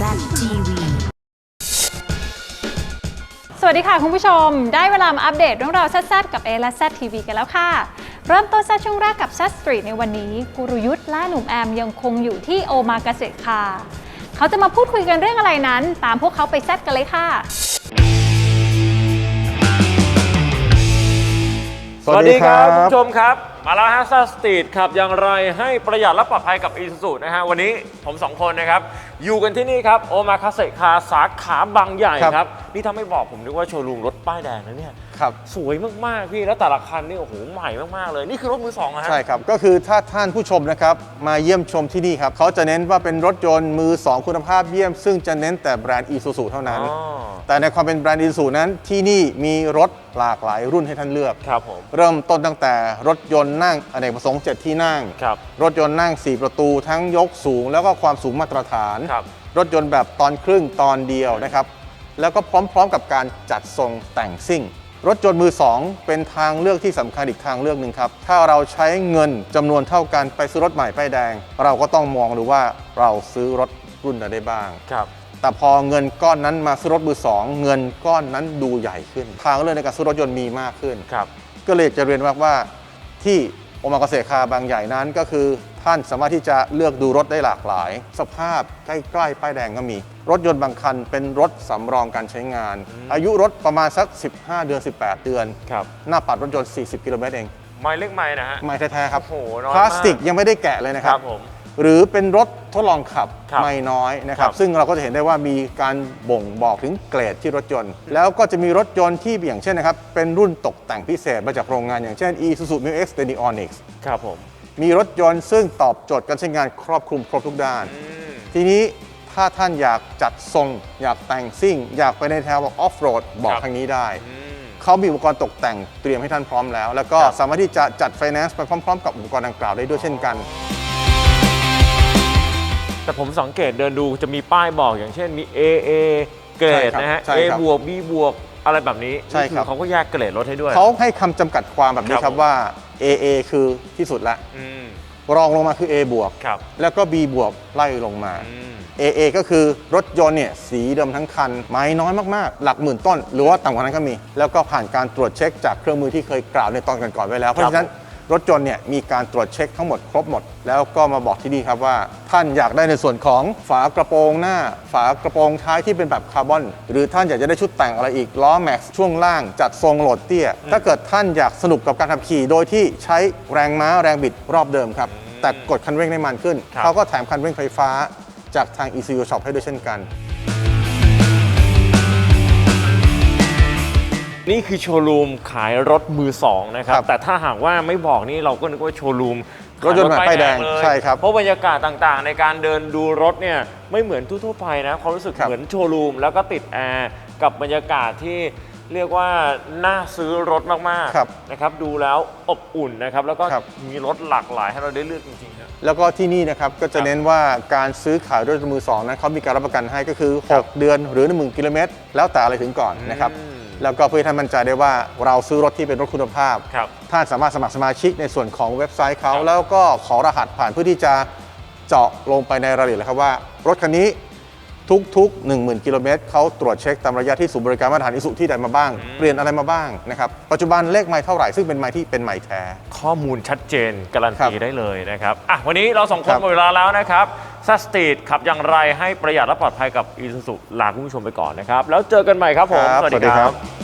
Z TV สวัสดีค่ะคุณผู้ชม ได้เวลามาอัปเดตเรื่องราวแซ่บๆกับ A และ Z TV กันแล้วค่ะ เริ่มต้นแซ่บช่วงแรกกับ Z Street ในวันนี้กุรุยุทธ์และหนุ่มแอมยังคงอยู่ที่โอมากาเสคาเขาจะมาพูดคุยกันเรื่องอะไรนั้น ตามพวกเขาไปแซ่บกันเลยค่ะสวัสดีครับคุณผู้ชมครับ มาแล้วฮะซัสตีดขับอย่างไรให้ประหยัดและปลอดภัยกับอีซู u นะฮะ วันนี้ผมสองคนนะครับ อยู่กันที่นี่ครับ โอมาคาเซคาสาขาบางใหญ่ครับครับ นี่ถ้าไม่บอกผมนึกว่าโชว์รูมรถป้ายแดงนะเนี่ย ครับ สวยมาก ๆ พี่ แล้วแต่ละคันนี่โอ้โหใหม่มาก ๆ เลย นี่คือรถมือสองนะฮะ ใช่ครับ ก็คือถ้าท่านผู้ชมนะครับมาเยี่ยมชมที่นี่ครับเขาจะเน้นว่าเป็นรถยนต์มือ 2 คุณภาพเยี่ยม ซึ่งจะเน้นแต่แบรนด์ e s u s u เท่านั้น อ๋อ แต่ในความเป็นแบรนด์ e s u s u นั้นที่นี่มีรถหลากหลายรุ่นให้ท่านเลือก ครับผม เริ่มต้นตั้งแต่รถยนต์นั่งอเนกประสงค์ 7 ที่นั่ง ครับรถยนต์นั่ง 4 ประตูทั้งยกสูง แล้วก็ความสูงมาตรฐาน ครับ รถยนต์แบบตอนครึ่งตอนเดียวนะครับ แล้วก็พร้อมๆกับการจัดทรงแต่งซิ่ง รถยนต์มือ 2 เป็นทางเลือกที่สำคัญอีกทางเลือกหนึ่งครับ ถ้าเราใช้เงินจำนวนเท่ากันไปซื้อรถใหม่ป้ายแดง เราก็ต้องมองดูว่าเราซื้อรถรุ่นไหนได้บ้างครับแต่พอเงินก้อนนั้นมาซื้อรถมือสองเงินก้อนนั้นดูใหญ่ขึ้น ทางเลือกในการซื้อรถยนต์มีมากขึ้นครับก็เลยจะเรียนว่าว่าที่ โอมากาเสคาบางใหญ่นั้นก็คือท่านสามารถที่จะเลือกดูรถได้หลากหลาย สภาพใกล้ๆป้ายแดงก็มี รถยนต์บางคันเป็นรถสำรองการใช้งาน อายุรถประมาณสัก 15 เดือน 18 เดือน ครับ หน้าปัดรถยนต์ 40 กิโลเมตรเอง ไม้เล็กไม้นะฮะ ไม่แท้ๆครับโอ้โหน้อยพลาสติกมากยังไม่ได้แกะเลยนะคครัรับบผม หรือเป็นรถทดลองขับครับไม่น้อยนะครับ ครับซึ่งเราก็จะเห็นได้ว่ามีการบ่งบอกถึงเกรดที่รถยนต์ แล้วก็จะมีรถยนต์ที่อย่างเช่นนะครับ เป็นรุ่นตกแต่งพิเศษมาจากโรงงานอย่างเช่น Isuzu Mu X Stenionics ครับผม มีรถยนต์ซึ่งตอบโจทย์การใช้งานครอบคลุมครบทุกด้านอืมทีนี้ถ้าท่านอยากจัดทรง อยากแต่งซิ่ง อยากไปในแนวออฟโรดบอกครับ ทางนี้ได้อืมเขามีอุปกรณ์ตกแต่งเตรียมให้ท่านพร้อมแล้ว แล้วก็ครับสามารถที่จะจัดไฟแนนซ์ไปพร้อม ๆ กับอุปกรณ์ดังกล่าวได้ด้วยเช่นกัน แต่ผมสังเกตเดินดูจะมีป้ายบอกอย่างเช่นมี AA เกรดใช่ครับนะฮะ ใช่ A ครับ บวก B บวกอะไรแบบนี้ใช่ครับ นี่อเขาก็แยกเกรดรถให้ด้วย เขาให้คำจำกัดความแบบนี้คครัรับบผม ว่า AA คือที่สุดละอืมรองลงมาคือ A บวกครับแล้วก็ B บวกไล่ลงมา อืม AA ก็คือรถยนต์เนี่ยสีเดิมทั้งคัน ไม้น้อยมาก ๆ หลักหมื่นต้น หรือว่าต่ำกว่านั้นก็มี แล้วก็ผ่านการตรวจเช็คจากเครื่องมือที่เคยกล่าวในตอนก่อนๆไว้แล้ว เพราะฉะนั้น รถยนต์เนี่ยมีการตรวจเช็คทั้งหมดครบหมด แล้วก็มาบอกที่นี่ครับว่า ท่านอยากได้ในส่วนของฝากระโปรงหน้า ฝากระโปรงท้ายที่เป็นแบบคาร์บอน หรือท่านอยากจะได้ชุดแต่งอะไรอีกล้อแม็กซ์ช่วงล่างจัดทรงโหลดเตี้ย ถ้าเกิดท่านอยากสนุกกับการขับขี่ โดยที่ใช้แรงม้าแรงบิดรอบเดิมครับแต่กดคันเร่งได้มันขึ้นครับเขาก็แถมคันเร่งไฟฟ้าจากทาง ECU Shop ให้ด้วยเช่นกัน นี่คือโชว์รูมขายรถมือสองนะครับ ครับแต่ถ้าหากว่าไม่บอกนี่เราก็นึกว่าโชว์รูมรถยนต์ใหม่ป้ายแดงเลยใช่ครับเพราะบรรยากาศต่างๆ ในการเดินดูรถเนี่ยไม่เหมือนทั่วๆไปนะความรู้สึกครับเหมือนโชว์รูมแล้วก็ติดแอร์กับบรรยากาศที่เรียกว่าน่าซื้อรถมากครับๆนะครับดูแล้วอบอุ่นนะครับแล้วก็ครับ มีรถหลากหลายให้เราได้เลือกจริงๆนะ แล้วก็ที่นี่นะครับก็จะครับเน้นว่าการซื้อขายรถมือสองนั้นเขามีการรับประกันให้ก็คือ ครับ6 เดือนหรือ 1 0,000 กิโลเมตรแล้วแต่อะไรถึงก่อนนะครับ อืม แล้วก็เพื่อให้ท่านมั่นใจได้ว่าเราซื้อรถที่เป็นรถคุณภาพ ครับ ท่านสามารถสมัครสมาชิกในส่วนของเว็บไซต์เขาครับแล้วก็ขอรหัสผ่านเพื่อที่จะเจาะลงไปในรายละเอียดเลยครับว่า รถคันนี้ทุกๆ 10,000 กิโลเมตรเขาตรวจเช็คตามระยะที่ศูนย์บริการมาตรฐานอิสุที่ใดมาบ้าง เปลี่ยนอะไรมาบ้างนะครับปัจจุบันเลขไมล์เท่าไหร่ซึ่งเป็นไมล์ที่เป็นไมล์แท้ ข้อมูลชัดเจนการันตีครับได้เลยนะครับอะวันนี้เราสองคคนรับ หมดเวลาแล้วนะครับซั สตีดขับอย่างไรให้ประหยัดและปลอดภัยกับ Isuzu ลาคุณผู้ชมไปก่อนนะครับ แล้วเจอกันใหม่ครับผม ครับสวัสดีครับ